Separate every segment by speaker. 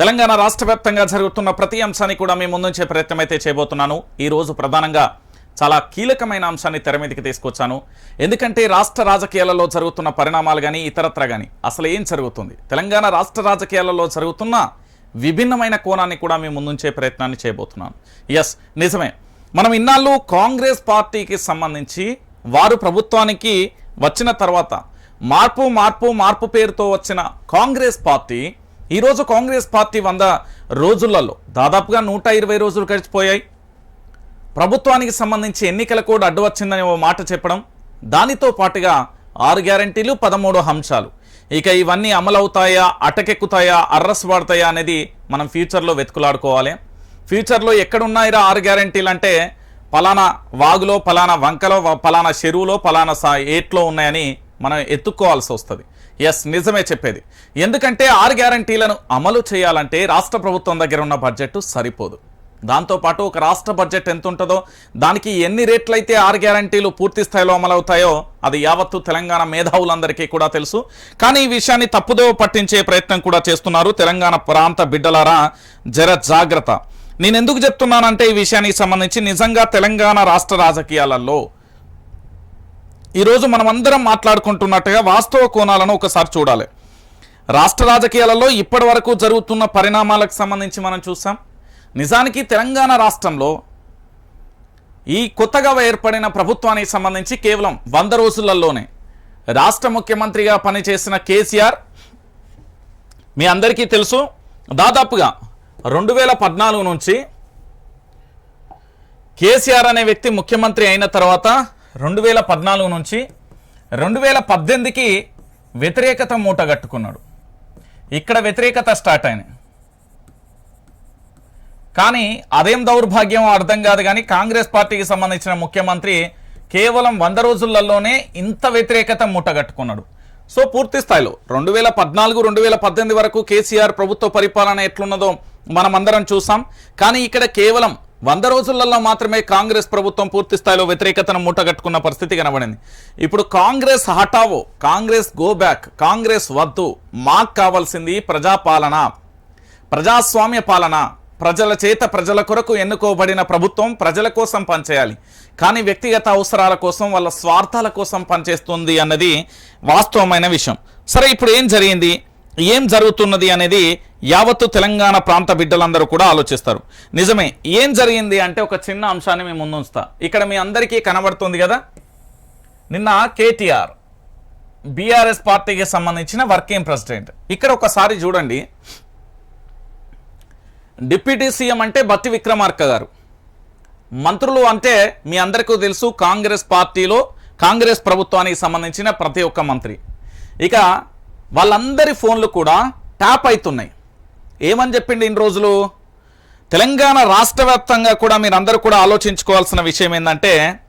Speaker 1: తెలంగాణ రాష్ట్ర వ్యాప్తంగా జరుగుతున్న ప్రతి అంశాన్ని కూడా మేము ముందుంచే ప్రయత్నం అయితే చేయబోతున్నాను. ఈ రోజు ప్రధానంగా చాలా కీలకమైన అంశాన్ని తెర మీదకి తీసుకొచ్చాను. ఎందుకంటే రాష్ట్ర రాజకీయాలలో జరుగుతున్న పరిణామాలు కానీ ఇతరత్ర కానీ అసలు ఏం జరుగుతుంది? తెలంగాణ రాష్ట్ర రాజకీయాలలో జరుగుతున్న విభిన్నమైన కోణాన్ని కూడా మేము ముందుంచే ప్రయత్నాన్ని చేయబోతున్నాను. ఎస్ నిజమే. మనం ఇన్నాళ్ళు కాంగ్రెస్ పార్టీకి సంబంధించి వారు ప్రభుత్వానికి వచ్చిన తర్వాత మార్పు మార్పు మార్పు పేరుతో వచ్చిన కాంగ్రెస్ పార్టీ ఈరోజు కాంగ్రెస్ పార్టీ వంద రోజులలో దాదాపుగా నూట ఇరవై రోజులు గడిచిపోయాయి. ప్రభుత్వానికి సంబంధించి ఎన్నికల కూడా అడ్డు వచ్చిందని ఓ మాట చెప్పడం దానితో పాటుగా ఆరు గ్యారంటీలు పదమూడు అంశాలు ఇక ఇవన్నీ అమలవుతాయా అటకెక్కుతాయా అర్రస్ పడతాయా అనేది మనం ఫ్యూచర్లో వెతుకులాడుకోవాలి. ఫ్యూచర్లో ఎక్కడున్నాయిరా ఆరు గ్యారంటీలు అంటే పలానా వాగులో పలానా వంకలో పలానా చెరువులో పలానా సా ఏట్లో ఉన్నాయని మనం ఎత్తుక్కోవాల్సి వస్తుంది. ఎస్ నిజమే చెప్పేది. ఎందుకంటే ఆరు గ్యారంటీలను అమలు చేయాలంటే రాష్ట్ర ప్రభుత్వం దగ్గర ఉన్న బడ్జెట్ సరిపోదు. దాంతోపాటు ఒక రాష్ట్ర బడ్జెట్ ఎంత ఉంటుందో దానికి ఎన్ని రేట్లయితే ఆరు గ్యారంటీలు పూర్తి స్థాయిలో అమలవుతాయో అది యావత్తు తెలంగాణ మేధావులందరికీ కూడా తెలుసు. కానీ ఈ విషయాన్ని తప్పుదో పట్టించే ప్రయత్నం కూడా చేస్తున్నారు తెలంగాణ ప్రాంత బిడ్డలారా జర జాగ్రత్త. నేను ఎందుకు చెప్తున్నానంటే ఈ విషయానికి సంబంధించి నిజంగా తెలంగాణ రాష్ట్ర రాజకీయాలలో ఈరోజు మనమందరం మాట్లాడుకుంటున్నట్టుగా వాస్తవ కోణాలను ఒకసారి చూడాలి. రాష్ట్ర రాజకీయాలలో ఇప్పటి వరకు జరుగుతున్న పరిణామాలకు సంబంధించి మనం చూసాం. నిజానికి తెలంగాణ రాష్ట్రంలో ఈ కొత్తగా ఏర్పడిన ప్రభుత్వానికి సంబంధించి కేవలం వంద రోజులలోనే రాష్ట్ర ముఖ్యమంత్రిగా పనిచేసిన కేసీఆర్ మీ అందరికీ తెలుసు. దాదాపుగా రెండు వేల పద్నాలుగు నుంచి కేసీఆర్ అనే వ్యక్తి ముఖ్యమంత్రి అయిన తర్వాత రెండు వేల పద్నాలుగు నుంచి రెండు వేల పద్దెనిమిదికి వ్యతిరేకత మూటగట్టుకున్నాడు ఇక్కడ వ్యతిరేకత స్టార్ట్ అయినాయి. కానీ అదేం దౌర్భాగ్యం అర్థం కాదు కానీ కాంగ్రెస్ పార్టీకి సంబంధించిన ముఖ్యమంత్రి కేవలం వంద రోజులలోనే ఇంత వ్యతిరేకత మూటగట్టుకున్నాడు సో పూర్తి స్థాయిలో రెండు వేల పద్నాలుగు రెండు వేల పద్దెనిమిది వరకు కేసీఆర్ ప్రభుత్వ పరిపాలన ఎట్లున్నదో మనం అందరం చూసాం. కానీ ఇక్కడ కేవలం వంద రోజులలో మాత్రమే కాంగ్రెస్ ప్రభుత్వం పూర్తి స్థాయిలో వ్యతిరేకతను మూటగట్టుకున్న పరిస్థితి కనబడింది. ఇప్పుడు కాంగ్రెస్ హఠావో కాంగ్రెస్ గో బ్యాక్ కాంగ్రెస్ వద్దు మాకు కావాల్సింది ప్రజాపాలన ప్రజాస్వామ్య పాలన ప్రజల చేత ప్రజల కొరకు ఎన్నుకోబడిన ప్రభుత్వం ప్రజల కోసం పనిచేయాలి. కానీ వ్యక్తిగత అవసరాల కోసం వాళ్ళ స్వార్థాల కోసం పనిచేస్తుంది అన్నది వాస్తవమైన విషయం. సరే ఇప్పుడు ఏం జరిగింది? ఏం జరుగుతున్నది అనేది యావత్తు తెలంగాణ ప్రాంత బిడ్డలందరూ కూడా ఆలోచిస్తారు. నిజమే ఏం జరిగింది అంటే ఒక చిన్న అంశాన్ని మేము ముందుంచుతా. ఇక్కడ మీ అందరికీ కనబడుతుంది కదా? నిన్న కేటీఆర్ బీఆర్ఎస్ పార్టీకి సంబంధించిన వర్కింగ్ ప్రెసిడెంట్. ఇక్కడ ఒకసారి చూడండి. డిప్యూటీ సీఎం అంటే బత్తి విక్రమార్క గారు. మంత్రులు అంటే మీ అందరికీ తెలుసు కాంగ్రెస్ పార్టీలో కాంగ్రెస్ ప్రభుత్వానికి సంబంధించిన ప్రతి ఒక్క మంత్రి. ఇక వాళ్ళందరి ఫోన్లు కూడా ట్యాప్ అవుతున్నాయి ఏమని చెప్పిండి ఇన్ని రోజులు? తెలంగాణ రాష్ట్ర వ్యాప్తంగా కూడా మీరందరూ కూడా ఆలోచించుకోవాల్సిన విషయం ఏంటంటే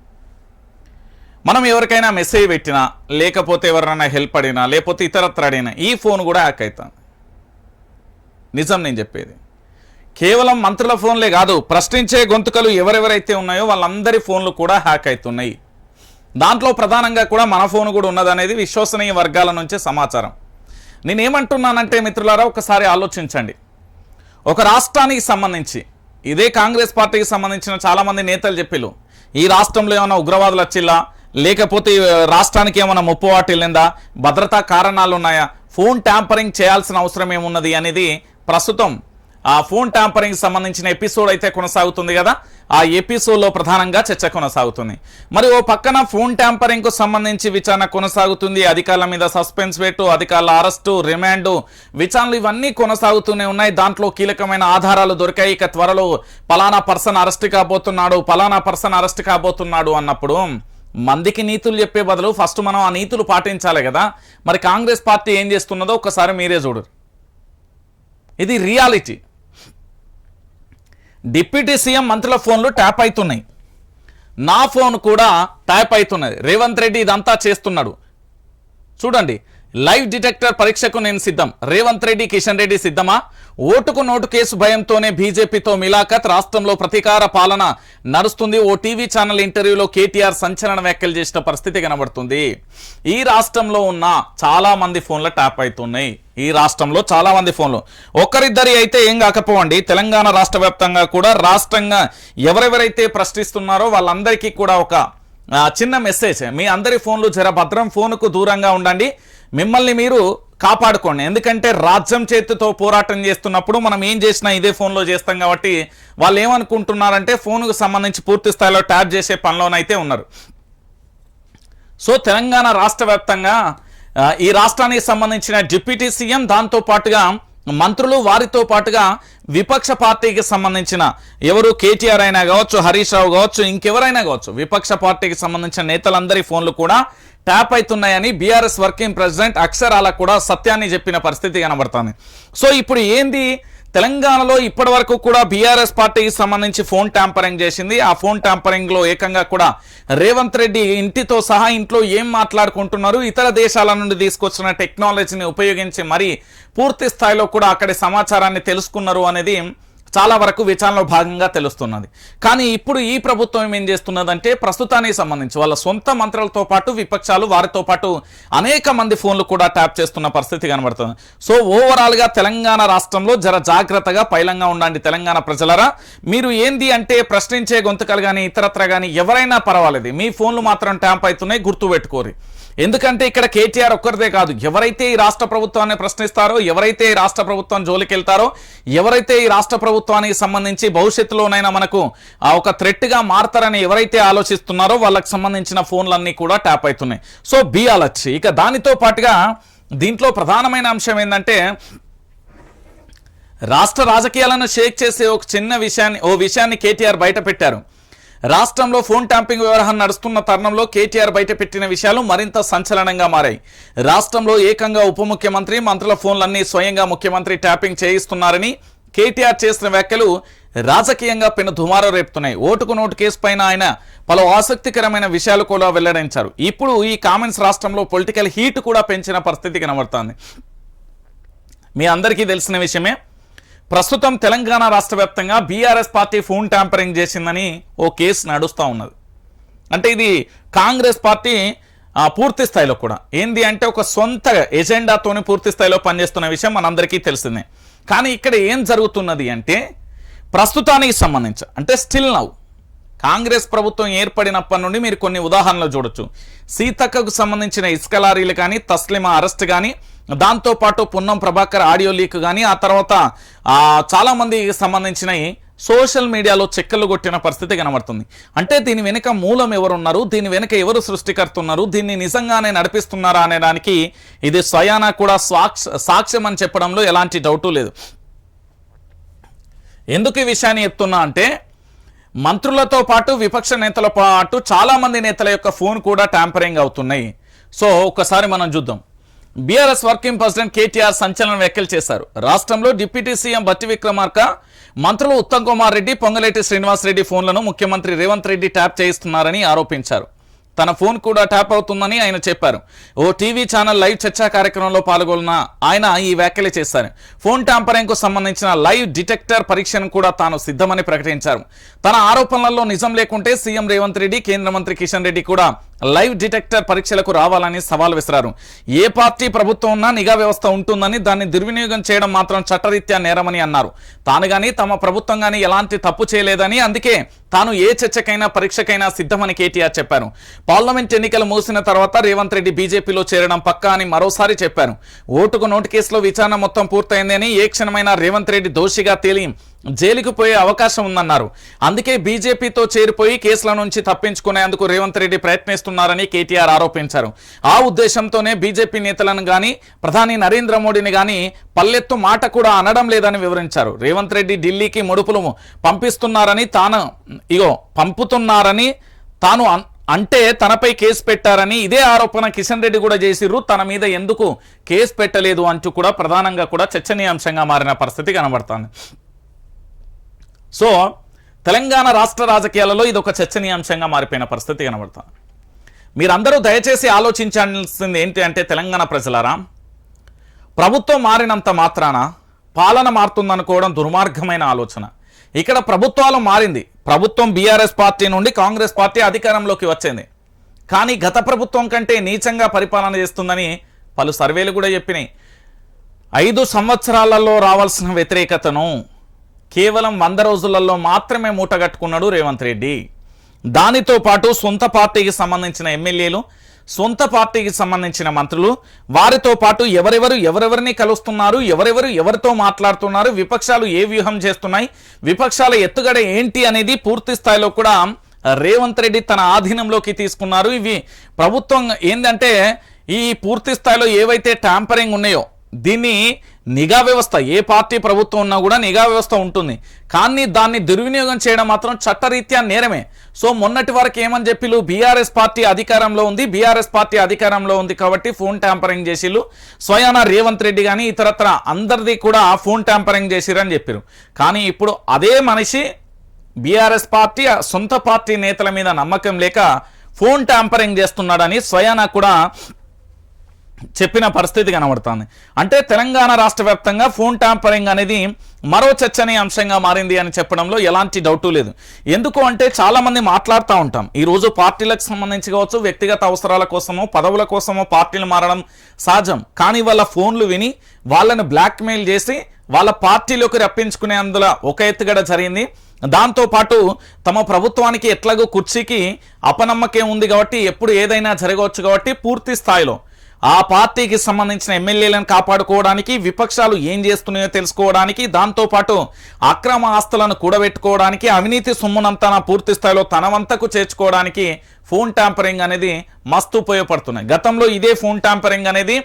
Speaker 1: మనం ఎవరికైనా మెసేజ్ పెట్టినా లేకపోతే ఎవరైనా హెల్ప్ అడిగినా లేకపోతే ఇతరత్ర అడిగినా ఈ ఫోన్ కూడా హ్యాక్ అవుతుంది. నిజం నేను చెప్పేది. కేవలం మంత్రుల ఫోన్లే కాదు ప్రశ్నించే గొంతుకలు ఎవరెవరైతే ఉన్నాయో వాళ్ళందరి ఫోన్లు కూడా హ్యాక్ అవుతున్నాయి. దాంట్లో ప్రధానంగా కూడా మన ఫోన్ కూడా ఉన్నదనేది విశ్వసనీయ వర్గాల నుంచే సమాచారం. నేనేమంటున్నానంటే మిత్రులారా ఒకసారి ఆలోచించండి. ఒక రాష్ట్రానికి సంబంధించి ఇదే కాంగ్రెస్ పార్టీకి సంబంధించిన చాలామంది నేతలు చెప్పిళ్ళు ఈ రాష్ట్రంలో ఏమైనా ఉగ్రవాదులు వచ్చిల్లా? లేకపోతే రాష్ట్రానికి ఏమైనా ముప్పు వాటిల్లిందా? భద్రతా కారణాలు ఉన్నాయా ఫోన్ ట్యాంపరింగ్ చేయాల్సిన అవసరం ఏమున్నది అనేది ప్రస్తుతం ఆ ఫోన్ ట్యాంపరింగ్ సంబంధించిన ఎపిసోడ్ అయితే కొనసాగుతుంది కదా. ఆ ఎపిసోడ్లో ప్రధానంగా చర్చ కొనసాగుతుంది. మరి ఓ పక్కన ఫోన్ ట్యాంపరింగ్కు సంబంధించి విచారణ కొనసాగుతుంది. అధికారుల మీద సస్పెన్స్ పెట్టు అధికారుల అరెస్టు రిమాండ్ విచారణలు ఇవన్నీ కొనసాగుతూనే ఉన్నాయి. దాంట్లో కీలకమైన ఆధారాలు దొరికాయి. ఇక త్వరలో పలానా పర్సన్ అరెస్ట్ కాబోతున్నాడు పలానా పర్సన్ అరెస్ట్ కాబోతున్నాడు అన్నప్పుడు మందికి నీతులు చెప్పే బదులు ఫస్ట్ మనం ఆ నీతులు పాటించాలి కదా. మరి కాంగ్రెస్ పార్టీ ఏం చేస్తున్నదో ఒకసారి మీరే చూడరు ఇది రియాలిటీ. డిప్యూటీ సీఎం మంత్రుల ఫోన్లు ట్యాప్ అవుతున్నాయి నా ఫోన్ కూడా ట్యాప్ అవుతున్నది రేవంత్ రెడ్డి ఇదంతా చేస్తున్నాడు. చూడండి లైవ్ డిటెక్టర్ పరీక్షకు నేను సిద్ధం. రేవంత్ రెడ్డి కిషన్ రెడ్డి సిద్ధమా? ఓటుకు నోటు కేసు భయంతోనే బీజేపీతో మిలాఖత్ రాష్ట్రంలో ప్రతీకార పాలన నడుస్తుంది. ఓ టీవీ ఛానల్ ఇంటర్వ్యూలో కేటీఆర్ సంచలన వ్యాఖ్యలు చేసిన పరిస్థితి కనబడుతుంది. ఈ రాష్ట్రంలో ఉన్న చాలా మంది ఫోన్లు ట్యాప్ అవుతున్నాయి. ఈ రాష్ట్రంలో చాలా మంది ఫోన్లు. ఒక్కరిద్దరి అయితే ఏం కాకపోవండి. తెలంగాణ రాష్ట్ర వ్యాప్తంగా కూడా రాష్ట్రంగా ఎవరెవరైతే ప్రశ్నిస్తున్నారో వాళ్ళందరికీ కూడా ఒక చిన్న మెసేజ్ మీ అందరి ఫోన్లు జర భద్రం ఫోన్కు దూరంగా ఉండండి. మిమ్మల్ని మీరు కాపాడుకోండి. ఎందుకంటే రాజ్యం చేతితో పోరాటం చేస్తున్నప్పుడు మనం ఏం చేసినా ఇదే ఫోన్లో చేస్తాం కాబట్టి వాళ్ళు ఏమనుకుంటున్నారంటే ఫోన్కు సంబంధించి పూర్తి స్థాయిలో ట్యాప్ చేసే పనిలోనైతే ఉన్నారు. సో తెలంగాణ రాష్ట్ర వ్యాప్తంగా ఈ రాష్ట్రానికి సంబంధించిన డిప్యూటీ సీఎం దాంతో పాటుగా మంత్రులు వారితో పాటుగా విపక్ష పార్టీకి సంబంధించిన ఎవరు కేటీఆర్ అయినా కావచ్చు హరీష్ రావు కావచ్చు ఇంకెవరైనా కావచ్చు విపక్ష పార్టీకి సంబంధించిన నేతలందరి ఫోన్లు కూడా ట్యాప్ అవుతున్నాయని బీఆర్ఎస్ వర్కింగ్ ప్రెసిడెంట్ అక్షరాల కూడా సత్యాన్ని చెప్పిన పరిస్థితి కనబడుతుంది. సో ఇప్పుడు ఏంది? తెలంగాణలో ఇప్పటి వరకు కూడా బీఆర్ఎస్ పార్టీకి సంబంధించి ఫోన్ ట్యాంపరింగ్ చేసింది. ఆ ఫోన్ ట్యాంపరింగ్లో ఏకంగా కూడా రేవంత్ రెడ్డి ఇంటితో సహా ఇంట్లో ఏం మాట్లాడుకుంటున్నారు? ఇతర దేశాల నుండి తీసుకొచ్చిన టెక్నాలజీని ఉపయోగించి మరి పూర్తి స్థాయిలో కూడా అక్కడి సమాచారాన్ని తెలుసుకున్నారు అనేది చాలా వరకు విచారణలో భాగంగా తెలుస్తున్నది. కానీ ఇప్పుడు ఈ ప్రభుత్వం ఏం చేస్తున్నదంటే ప్రస్తుతానికి సంబంధించి వాళ్ళ సొంత మంత్రులతో పాటు విపక్షాలు వారితో పాటు అనేక మంది ఫోన్లు కూడా ట్యాప్ చేస్తున్న పరిస్థితి కనబడుతుంది. సో ఓవరాల్గా తెలంగాణ రాష్ట్రంలో జర జాగ్రత్తగా పైలంగా ఉండండి తెలంగాణ ప్రజలరా. మీరు ఏంది అంటే ప్రశ్నించే గొంతుకలు కానీ ఇతరత్ర కానీ ఎవరైనా పర్వాలేదు. మీ ఫోన్లు మాత్రం ట్యాంప్ అవుతున్నాయి గుర్తు పెట్టుకోరి ఎందుకంటే ఇక్కడ కేటీఆర్ ఒక్కరిదే కాదు. ఎవరైతే ఈ రాష్ట్ర ప్రభుత్వాన్ని ప్రశ్నిస్తారో ఎవరైతే ఈ రాష్ట్ర ప్రభుత్వం జోలికి వెళ్తారో ఎవరైతే ఈ రాష్ట్ర ప్రభుత్వానికి సంబంధించి భవిష్యత్తులోనైనా మనకు ఆ ఒక థ్రెట్గా మారతారని ఎవరైతే ఆలోచిస్తున్నారో వాళ్ళకి సంబంధించిన ఫోన్లన్నీ కూడా ట్యాప్ అవుతున్నాయి. So be alert. ఇక దానితో పాటుగా దీంట్లో ప్రధానమైన అంశం ఏంటంటే రాష్ట్ర రాజకీయాలను షేక్ చేసే ఒక చిన్న విషయాన్ని ఓ విషయాన్ని కేటీఆర్ బయట పెట్టారు రాష్ట్రంలో ఫోన్ ట్యాంపింగ్ వ్యవహారం నడుస్తున్న తరుణంలో కేటీఆర్ బయటపెట్టిన విషయాలు మరింత సంచలనంగా మారాయి. రాష్ట్రంలో ఏకంగా ఉప ముఖ్యమంత్రి మంత్రుల ఫోన్లన్నీ స్వయంగా ముఖ్యమంత్రి ట్యాపింగ్ చేయిస్తున్నారని కేటీఆర్ చేసిన వ్యాఖ్యలు రాజకీయంగా పెను దుమారం రేపుతున్నాయి. ఓటుకు నోటు కేసు పైన ఆయన పలు ఆసక్తికరమైన విషయాలు కూడా వెల్లడించారు. ఇప్పుడు ఈ కామెంట్స్ రాష్ట్రంలో పొలిటికల్ హీట్ కూడా పెంచిన పరిస్థితి కనబడుతోంది. మీ అందరికీ తెలిసిన విషయమే ప్రస్తుతం తెలంగాణ రాష్ట్ర వ్యాప్తంగా బీఆర్ఎస్ పార్టీ ఫోన్ ట్యాంపరింగ్ చేసిందని ఓ కేసు నడుస్తూ ఉన్నది. అంటే ఇది కాంగ్రెస్ పార్టీ పూర్తి స్థాయిలో కూడా. ఏంది అంటే ఒక సొంత ఎజెండాతోనే పూర్తి స్థాయిలో పనిచేస్తున్న విషయం మనందరికీ తెలిసిందే. కానీ ఇక్కడ ఏం జరుగుతున్నది అంటే ప్రస్తుతానికి సంబంధించి అంటే స్టిల్ నవ్ కాంగ్రెస్ ప్రభుత్వం ఏర్పడినప్పటి నుండి మీరు కొన్ని ఉదాహరణలు చూడొచ్చు. సీతక్కకు సంబంధించిన ఇసుక లారీలు కానీ తస్లిమా అరెస్ట్ కానీ దాంతోపాటు పున్నం ప్రభాకర్ ఆడియో లీక్ కానీ ఆ తర్వాత చాలామందికి సంబంధించినవి సోషల్ మీడియాలో చెక్కలు కొట్టిన పరిస్థితి కనబడుతుంది. అంటే దీని వెనుక మూలం ఎవరున్నారు? దీని వెనుక ఎవరు సృష్టికర్తున్నారు? దీన్ని నిజంగానే నడిపిస్తున్నారా అనే దానికి ఇది స్వయానా కూడా సాక్ష సాక్ష్యం అని చెప్పడంలో ఎలాంటి డౌటు లేదు. ఎందుకు ఈ విషయాన్ని చెప్తున్నా అంటే మంత్రులతో పాటు విపక్ష నేతల పాటు చాలామంది నేతల యొక్క ఫోన్ కూడా ట్యాంపరింగ్ అవుతున్నాయి. సో ఒకసారి మనం చూద్దాం. బీఆర్ఎస్ వర్కింగ్ ప్రెసిడెంట్ కేటీఆర్ సంచలన వ్యాఖ్యలు చేశారు. రాష్ట్రంలో డిప్యూటీ సీఎం బట్టి విక్రమార్క మంత్రులు ఉత్తమ్ కుమార్ రెడ్డి పొంగలేటి శ్రీనివాస్ రెడ్డి ఫోన్లను ముఖ్యమంత్రి రేవంత్ రెడ్డి ట్యాప్ చేయిస్తున్నారని ఆరోపించారు. తన ఫోన్ కూడా ట్యాప్ అవుతుందని ఆయన చెప్పారు. ఓ టీవీ ఛానల్ లైవ్ చర్చా కార్యక్రమంలో పాల్గొన్న ఆయన ఈ వ్యాఖ్యలు చేశారు. ఫోన్ ట్యాంపరింగ్కు సంబంధించిన లైవ్ డిటెక్టర్ పరీక్షను కూడా తాను సిద్ధమని ప్రకటించారు. తన ఆరోపణలలో నిజం లేకుంటే సీఎం రేవంత్ రెడ్డి కేంద్ర మంత్రి కిషన్ రెడ్డి కూడా లైవ్ డిటెక్టర్ పరీక్షలకు రావాలని సవాల్ విసిరారు. ఏ పార్టీ ప్రభుత్వం ఉన్నా నిఘా వ్యవస్థ ఉంటుందని దాన్ని దుర్వినియోగం చేయడం మాత్రం చట్టరీత్యా నేరమని అన్నారు. తాను గాని తమ ప్రభుత్వం గాని ఎలాంటి తప్పు చేయలేదని అందుకే తాను ఏ చర్చకైనా పరీక్షకైనా సిద్ధమని కేటీఆర్ చెప్పారు. పార్లమెంట్ ఎన్నికలు మూసిన తర్వాత రేవంత్ రెడ్డి బీజేపీలో చేరడం పక్కా అని మరోసారి చెప్పారు. ఓటుకు నోటు కేసులో విచారణ మొత్తం పూర్తయిందని ఏ క్షణమైనా రేవంత్ రెడ్డి దోషిగా తేలి జైలుకు పోయే అవకాశం ఉందన్నారు. అందుకే బీజేపీతో చేరిపోయి కేసుల నుంచి తప్పించుకునేందుకు రేవంత్ రెడ్డి ప్రయత్నిస్తున్నారని కేటీఆర్ ఆరోపించారు. ఆ ఉద్దేశంతోనే బీజేపీ నేతలను గాని ప్రధాని నరేంద్ర మోడీని గాని పల్లెత్తు మాట కూడా అనడం లేదని వివరించారు. రేవంత్ రెడ్డి ఢిల్లీకి ముడుపులు పంపిస్తున్నారని తాను ఇగో పంపుతున్నారని తాను అంటే తనపై కేసు పెట్టారని ఇదే ఆరోపణ కిషన్ రెడ్డి కూడా చేసిర్రు. తన మీద ఎందుకు కేసు పెట్టలేదు అంటూ కూడా ప్రధానంగా కూడా చర్చనీయాంశంగా మారిన పరిస్థితి కనబడుతోంది. సో తెలంగాణ రాష్ట్ర రాజకీయాలలో ఇది ఒక చర్చనీయాంశంగా మారిపోయిన పరిస్థితి కనబడుతుంది. మీరందరూ దయచేసి ఆలోచించాల్సింది ఏంటి అంటే తెలంగాణ ప్రజలారా ప్రభుత్వం మారినంత మాత్రాన పాలన మారుతుందనుకోవడం దుర్మార్గమైన ఆలోచన. ఇక్కడ ప్రభుత్వాలు మారింది. ప్రభుత్వం బీఆర్ఎస్ పార్టీ నుండి కాంగ్రెస్ పార్టీ అధికారంలోకి వచ్చింది. కానీ గత ప్రభుత్వం కంటే నీచంగా పరిపాలన చేస్తుందని పలు సర్వేలు కూడా చెప్పినాయి. ఐదు సంవత్సరాలలో రావాల్సిన వ్యతిరేకతను కేవలం వంద రోజులలో మాత్రమే మూటగట్టుకున్నాడు రేవంత్ రెడ్డి. దానితో పాటు సొంత పార్టీకి సంబంధించిన ఎమ్మెల్యేలు సొంత పార్టీకి సంబంధించిన మంత్రులు వారితో పాటు ఎవరెవరు ఎవరెవరిని కలుస్తున్నారు ఎవరెవరు ఎవరితో మాట్లాడుతున్నారు విపక్షాలు ఏ వ్యూహం చేస్తున్నాయి విపక్షాల ఎత్తుగడ ఏంటి అనేది పూర్తి స్థాయిలో కూడా రేవంత్ రెడ్డి తన ఆధీనంలోకి తీసుకున్నారు. ఇవి ప్రభుత్వం ఏంటంటే ఈ పూర్తి స్థాయిలో ఏవైతే ట్యాంపరింగ్ ఉన్నాయో దీన్ని నిఘా వ్యవస్థ ఏ పార్టీ ప్రభుత్వం ఉన్నా కూడా నిఘా వ్యవస్థ ఉంటుంది. కానీ దాన్ని దుర్వినియోగం చేయడం మాత్రం చట్టరీత్యా నేరమే. సో మొన్నటి వరకు ఏమని చెప్పిలు బీఆర్ఎస్ పార్టీ అధికారంలో ఉంది బీఆర్ఎస్ పార్టీ అధికారంలో ఉంది కాబట్టి ఫోన్ ట్యాంపరింగ్ చేసిళ్ళు. స్వయాన రేవంత్ రెడ్డి కానీ ఇతరత్ర అందరిది కూడా ఫోన్ ట్యాంపరింగ్ చేసిరని చెప్పారు. కానీ ఇప్పుడు అదే మనిషి బీఆర్ఎస్ పార్టీ ఆ సొంత పార్టీ నేతల మీద నమ్మకం లేక ఫోన్ ట్యాంపరింగ్ చేస్తున్నాడని స్వయాన కూడా చెప్పిన పరిస్థితి కనబడుతుంది. అంటే తెలంగాణ రాష్ట్ర వ్యాప్తంగా ఫోన్ ట్యాంపరింగ్ అనేది మరో చర్చనీయాంశంగా మారింది అని చెప్పడంలో ఎలాంటి డౌటు లేదు. ఎందుకు అంటే చాలామంది మాట్లాడుతూ ఉంటాం. ఈరోజు పార్టీలకు సంబంధించి కావచ్చు వ్యక్తిగత అవసరాల కోసమో పదవుల కోసమో పార్టీలు మారడం సహజం. కానీ వాళ్ళ ఫోన్లు విని వాళ్ళని బ్లాక్మెయిల్ చేసి వాళ్ళ పార్టీలోకి రప్పించుకునే అందులో ఒక ఎత్తుగడ జరిగింది. దాంతోపాటు తమ ప్రభుత్వానికి ఎట్లాగో కుర్చీకి అపనమ్మకం ఉంది కాబట్టి ఎప్పుడు ఏదైనా జరగవచ్చు కాబట్టి పూర్తి స్థాయిలో ఆ పార్టీకి సంబంధించిన ఎమ్మెల్యేలను కాపాడుకోవడానికి విపక్షాలు ఏం చేస్తున్నాయో తెలుసుకోవడానికి దాంతో పాటు అక్రమ ఆస్తులను కూడబెట్టుకోవడానికి అవినీతి సొమ్మునంతా పూర్తి స్థాయిలో తన వంతకు చేర్చుకోవడానికి ఫోన్ ట్యాంపరింగ్ అనేది మస్తు ఉపయోగపడుతున్నాయి. గతంలో ఇదే ఫోన్ ట్యాంపరింగ్ అనేది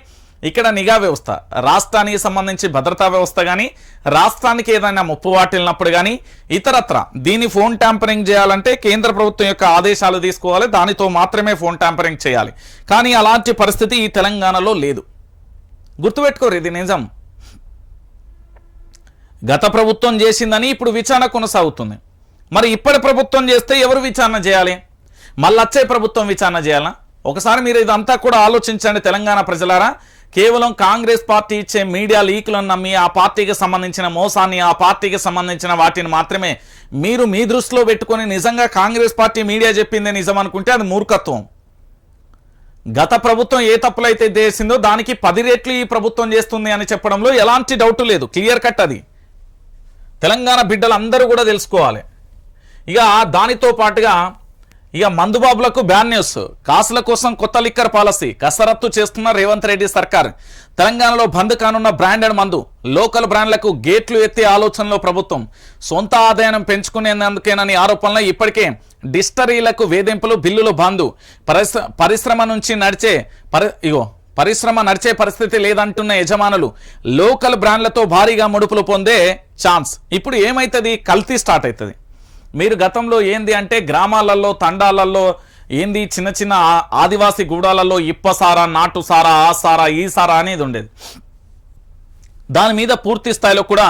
Speaker 1: ఇక్కడ నిఘా వ్యవస్థ. రాష్ట్రానికి సంబంధించి భద్రతా వ్యవస్థ కానీ రాష్ట్రానికి ఏదైనా ముప్పు వాటిల్లినప్పుడు కానీ ఇతరత్ర దీన్ని ఫోన్ ట్యాంపరింగ్ చేయాలంటే కేంద్ర ప్రభుత్వం యొక్క ఆదేశాలు తీసుకోవాలి దానితో మాత్రమే ఫోన్ ట్యాంపరింగ్ చేయాలి. కానీ అలాంటి పరిస్థితి ఈ తెలంగాణలో లేదు. గుర్తుపెట్టుకోరు ఇది నిజం. గత ప్రభుత్వం చేసిందని ఇప్పుడు విచారణ కొనసాగుతుంది. మరి ఇప్పటి ప్రభుత్వం చేస్తే ఎవరు విచారణ చేయాలి? మళ్ళొచ్చే ప్రభుత్వం విచారణ చేయాలా? ఒకసారి మీరు ఇదంతా కూడా ఆలోచించండి తెలంగాణ ప్రజలారా. కేవలం కాంగ్రెస్ పార్టీ ఇచ్చే మీడియా లీకులను నమ్మి ఆ పార్టీకి సంబంధించిన మోసాన్ని ఆ పార్టీకి సంబంధించిన వాటిని మాత్రమే మీరు మీ దృష్టిలో పెట్టుకొని నిజంగా కాంగ్రెస్ పార్టీ మీడియా చెప్పిందే నిజం అనుకుంటే అది మూర్ఖత్వం. గత ప్రభుత్వం ఏ తప్పులైతే చేసిందో దానికి పది రెట్లు ఈ ప్రభుత్వం చేస్తుంది అని చెప్పడంలో ఎలాంటి డౌట్ లేదు. క్లియర్ కట్ అది. తెలంగాణ బిడ్డలు అందరూ కూడా తెలుసుకోవాలి. ఇక దానితో పాటుగా ఇక మందుబాబులకు బ్యాన్ న్యూస్. కాసుల కోసం కొత్త లిక్కర్ పాలసీ కసరత్తు చేస్తున్న రేవంత్ రెడ్డి సర్కార్. తెలంగాణలో బంద్ కానున్న బ్రాండెడ్ మందు లోకల్ బ్రాండ్లకు గేట్లు ఎత్తే ఆలోచనలో ప్రభుత్వం. సొంత ఆదాయం పెంచుకునేందుకేనని ఆరోపణలు ఇప్పటికే డిస్టరీలకు వేధింపులు బిల్లులు బంధు పరిశ్ర పరిశ్రమ నుంచి నడిచే పరి ఇగో పరిశ్రమ నడిచే పరిస్థితి లేదంటున్న యజమానులు. లోకల్ బ్రాండ్లతో భారీగా ముడుపులు పొందే ఛాన్స్. ఇప్పుడు ఏమైతుంది? కల్తీ స్టార్ట్ అవుతుంది మీరు గతంలో ఏంది అంటే గ్రామాలలో తండాలలో ఏంది చిన్న చిన్న ఆదివాసీ గూడాలలో ఇప్పసారా నాటు సారా ఆ సారా ఈ సారా అనేది ఉండేది. దాని మీద పూర్తి స్థాయిలో కూడా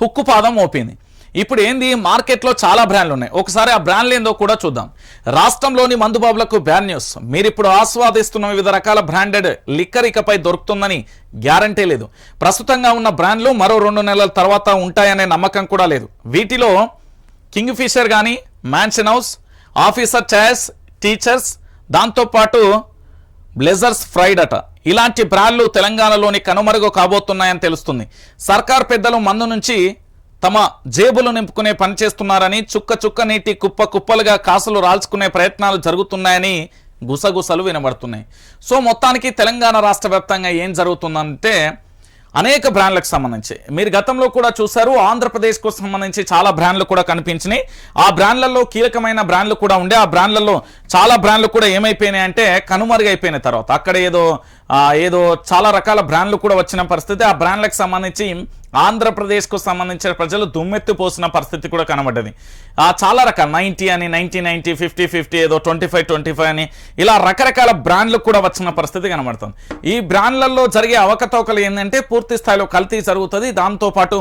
Speaker 1: హుక్కు పాదం మోపింది. ఇప్పుడు ఏంది మార్కెట్లో చాలా బ్రాండ్లు ఉన్నాయి. ఒకసారి ఆ బ్రాండ్లు ఏందో కూడా చూద్దాం. రాష్ట్రంలోని మందుబాబులకు బ్యాన్ న్యూస్. మీరు ఇప్పుడు ఆస్వాదిస్తున్న వివిధ రకాల బ్రాండెడ్ లిక్కర్ ఇకపై దొరుకుతుందని గ్యారంటీ లేదు. ప్రస్తుతంగా ఉన్న బ్రాండ్లు మరో రెండు నెలల తర్వాత ఉంటాయనే నమ్మకం కూడా లేదు. వీటిలో కింగ్ ఫిషర్ కానీ Mansion House Officer Choice Teachers దాంతోపాటు బ్లెజర్స్ ఫ్రైడ్ అట. ఇలాంటి బ్రాండ్లు తెలంగాణలోని కనుమరుగు కాబోతున్నాయని తెలుస్తుంది. సర్కార్ పెద్దలు మందు నుంచి తమ జేబులు నింపుకునే పని చేస్తున్నారని చుక్క చుక్క నీటి కుప్ప కుప్పలుగా కాసులు రాల్చుకునే ప్రయత్నాలు జరుగుతున్నాయని గుసగుసలు వినబడుతున్నాయి. సో మొత్తానికి తెలంగాణ రాష్ట్ర వ్యాప్తంగా ఏం జరుగుతుందంటే అనేక బ్రాండ్లకు సంబంధించి. మీరు గతంలో కూడా చూశారు ఆంధ్రప్రదేశ్కు సంబంధించి చాలా బ్రాండ్లు కూడా కనిపించినాయి. ఆ బ్రాండ్లలో కీలకమైన బ్రాండ్లు కూడా ఉండే. ఆ బ్రాండ్లలో చాలా బ్రాండ్లు కూడా ఏమైపోయినాయి అంటే కనుమరుగైపోయిన తర్వాత. అక్కడ ఏదో ఏదో చాలా రకాల బ్రాండ్లు కూడా వచ్చిన పరిస్థితి. ఆ బ్రాండ్లకు సంబంధించి ఆంధ్రప్రదేశ్కు సంబంధించిన ప్రజలు దుమ్మెత్తి పోసిన పరిస్థితి కూడా కనబడ్డది. చాలా రకాల నైంటీ అని నైంటీ నైంటీ ఫిఫ్టీ ఫిఫ్టీ ఏదో ట్వంటీ ఫైవ్ ట్వంటీ ఫైవ్ అని ఇలా రకరకాల బ్రాండ్లు కూడా వచ్చిన పరిస్థితి కనబడుతుంది. ఈ బ్రాండ్లలో జరిగే అవకతవకలు ఏంటంటే పూర్తి స్థాయిలో కల్తీ జరుగుతుంది. దాంతోపాటు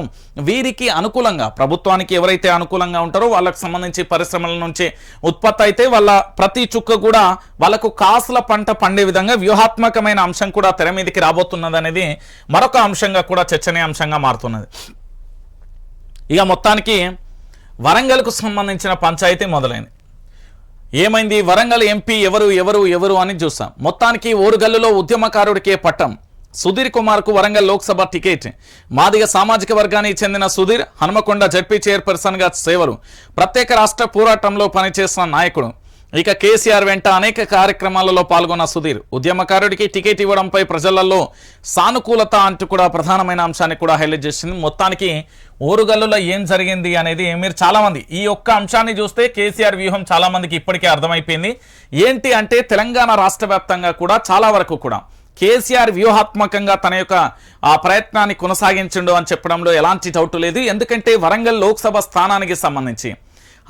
Speaker 1: వీరికి అనుకూలంగా ప్రభుత్వానికి ఎవరైతే అనుకూలంగా ఉంటారో వాళ్ళకు సంబంధించి పరిశ్రమల నుంచి ఉత్పత్తి అయితే వాళ్ళ ప్రతి చుక్క కూడా వాళ్ళకు కాసుల పంట పండే విధంగా వ్యూహాత్మకమైన అంశం కూడా తెర మీదకి రాబోతున్నది అనేది మరొక అంశంగా కూడా చర్చనీయాంశంగా మారుతున్నది. ఇక మొత్తానికి వరంగల్కు సంబంధించిన పంచాయతీ మొదలైంది. ఏమైంది? వరంగల్ ఎంపీ ఎవరు ఎవరు ఎవరు అని చూసాం మొత్తానికి ఓరుగల్లులో ఉద్యమకారుడికే పట్టం. సుధీర్ కుమార్కు వరంగల్ లోక్సభ టికెట్. మాదిగ సామాజిక వర్గానికి చెందిన సుధీర్ హనుమకొండ జడ్పీ చైర్పర్సన్గా సేవలు. ప్రత్యేక రాష్ట్ర పోరాటంలో పనిచేసిన నాయకుడు. ఇక కేసీఆర్ వెంట అనేక కార్యక్రమాలలో పాల్గొన్న సుధీర్. ఉద్యమకారుడికి టికెట్ ఇవ్వడంపై ప్రజలలో సానుకూలత అంటూ కూడా ప్రధానమైన అంశాన్ని కూడా హైలైట్ చేసింది. మొత్తానికి ఓరుగల్లులో ఏం జరిగింది అనేది మీరు చాలామంది ఈ ఒక్క అంశాన్ని చూస్తే కేసీఆర్ వ్యూహం చాలామందికి ఇప్పటికే అర్థమైపోయింది. ఏంటి అంటే తెలంగాణ రాష్ట్ర వ్యాప్తంగా కూడా చాలా వరకు కూడా కేసీఆర్ వ్యూహాత్మకంగా తన యొక్క ఆ ప్రయత్నాన్ని కొనసాగించండు అని చెప్పడంలో ఎలాంటి డౌట్ లేదు. ఎందుకంటే వరంగల్ లోక్సభ స్థానానికి సంబంధించి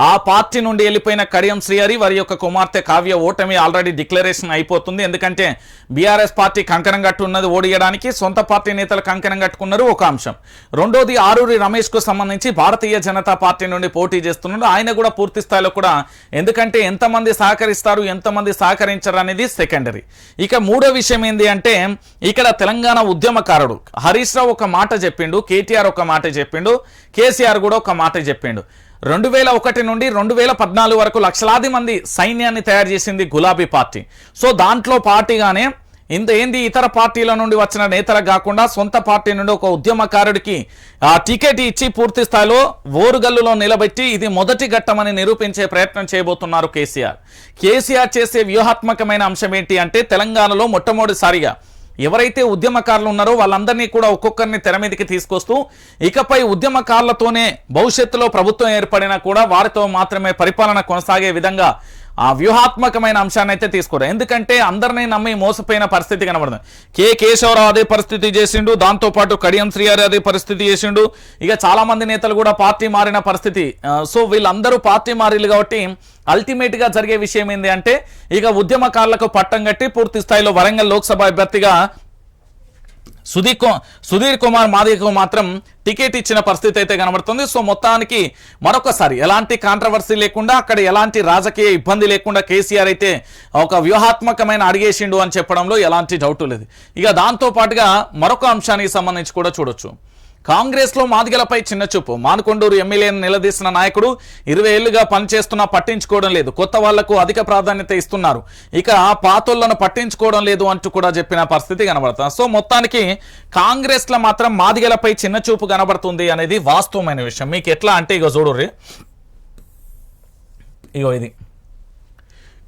Speaker 1: ఆ పార్టీ నుండి వెళ్ళిపోయిన కడియం శ్రీహరి వారి యొక్క కుమార్తె కావ్య ఓటమి ఆల్రెడీ డిక్లరేషన్ అయిపోతుంది. ఎందుకంటే బీఆర్ఎస్ పార్టీ కంకణం కట్టు ఉన్నది ఓడియడానికి సొంత పార్టీ నేతలు కంకణం కట్టుకున్నారు ఒక అంశం. రెండోది ఆరూరి రమేష్కు సంబంధించి భారతీయ జనతా పార్టీ నుండి పోటీ చేస్తున్నాడు. ఆయన కూడా పూర్తి స్థాయిలో కూడా ఎందుకంటే ఎంతమంది సహకరిస్తారు ఎంతమంది సహకరించరు అనేది సెకండరీ. ఇక మూడో విషయం ఏంది అంటే ఇక్కడ తెలంగాణ ఉద్యమకారుడు హరీష్ రావు ఒక మాట చెప్పిండు కేటీఆర్ ఒక మాట చెప్పిండు కేసీఆర్ కూడా ఒక మాట చెప్పిండు. రెండు వేల ఒకటి నుండి రెండు వేల పద్నాలుగు వరకు లక్షలాది మంది సైన్యాన్ని తయారు చేసింది గులాబీ పార్టీ. సో దాంట్లో పార్టీగానే ఇంత ఏంది ఇతర పార్టీల నుండి వచ్చిన నేతలకు కాకుండా సొంత పార్టీ నుండి ఒక ఉద్యమకారుడికి ఆ టికెట్ ఇచ్చి పూర్తి స్థాయిలో ఓరుగల్లులో నిలబెట్టి ఇది మొదటి ఘట్టమని నిరూపించే ప్రయత్నం చేయబోతున్నారు కేసీఆర్. కేసీఆర్ చేసే వ్యూహాత్మకమైన అంశం ఏంటి అంటే తెలంగాణలో మొట్టమొదటిసారిగా ఎవరైతే ఉద్యమకారులు ఉన్నారో వాళ్ళందరినీ కూడా ఒక్కొక్కరిని తెర మీదకి తీసుకొస్తూ ఇకపై ఉద్యమకారులతోనే భవిష్యత్తులో ప్రభుత్వం ఏర్పడినా కూడా వారితో మాత్రమే పరిపాలన కొనసాగే విధంగా ఆ వ్యూహాత్మకమైన అంశాన్ని అయితే తీసుకోరు. ఎందుకంటే అందరినీ నమ్మి మోసపోయిన పరిస్థితి కనబడుతుంది కె. కేశవరావు అదే పరిస్థితి చేసిండు దాంతోపాటు కడియం శ్రీహారి అదే పరిస్థితి చేసిండు. ఇక చాలా మంది నేతలు కూడా పార్టీ మారిన పరిస్థితి. సో వీళ్ళందరూ పార్టీ మారిలు కాబట్టి అల్టిమేట్గా జరిగే విషయం ఏంటి అంటే ఇక ఉద్యమకారులకు పట్టం కట్టి పూర్తి స్థాయిలో వరంగల్ లోక్సభ అభ్యర్థిగా సుధీర్ సుధీర్ కుమార్ మాదిగకు మాత్రం టికెట్ ఇచ్చిన పరిస్థితి అయితే కనబడుతుంది. సో మొత్తానికి మరొకసారి ఎలాంటి కాంట్రవర్సీ లేకుండా అక్కడ ఎలాంటి రాజకీయ ఇబ్బంది లేకుండా కేసీఆర్ అయితే ఒక వ్యూహాత్మకమైన అడిగేసిండు అని చెప్పడంలో ఎలాంటి డౌట్ లేదు. ఇక దాంతో పాటుగా మరొక అంశానికి సంబంధించి కూడా చూడొచ్చు. కాంగ్రెస్లో మాదిగలపై చిన్న చూపు. మానకొండూరు ఎమ్మెల్యేను నిలదీసిన నాయకుడు ఇరవై ఏళ్ళుగా పనిచేస్తున్నా పట్టించుకోవడం లేదు. కొత్త వాళ్ళకు అధిక ప్రాధాన్యత ఇస్తున్నారు. ఇక పాతోళ్ళను పట్టించుకోవడం లేదు అంటూ కూడా చెప్పిన పరిస్థితి కనబడుతుంది. సో మొత్తానికి కాంగ్రెస్లో మాత్రం మాదిగలపై చిన్న చూపు కనబడుతుంది అనేది వాస్తవమైన విషయం. మీకు ఎట్లా అంటే ఇక చూడుర్రి. ఇగో ఇది.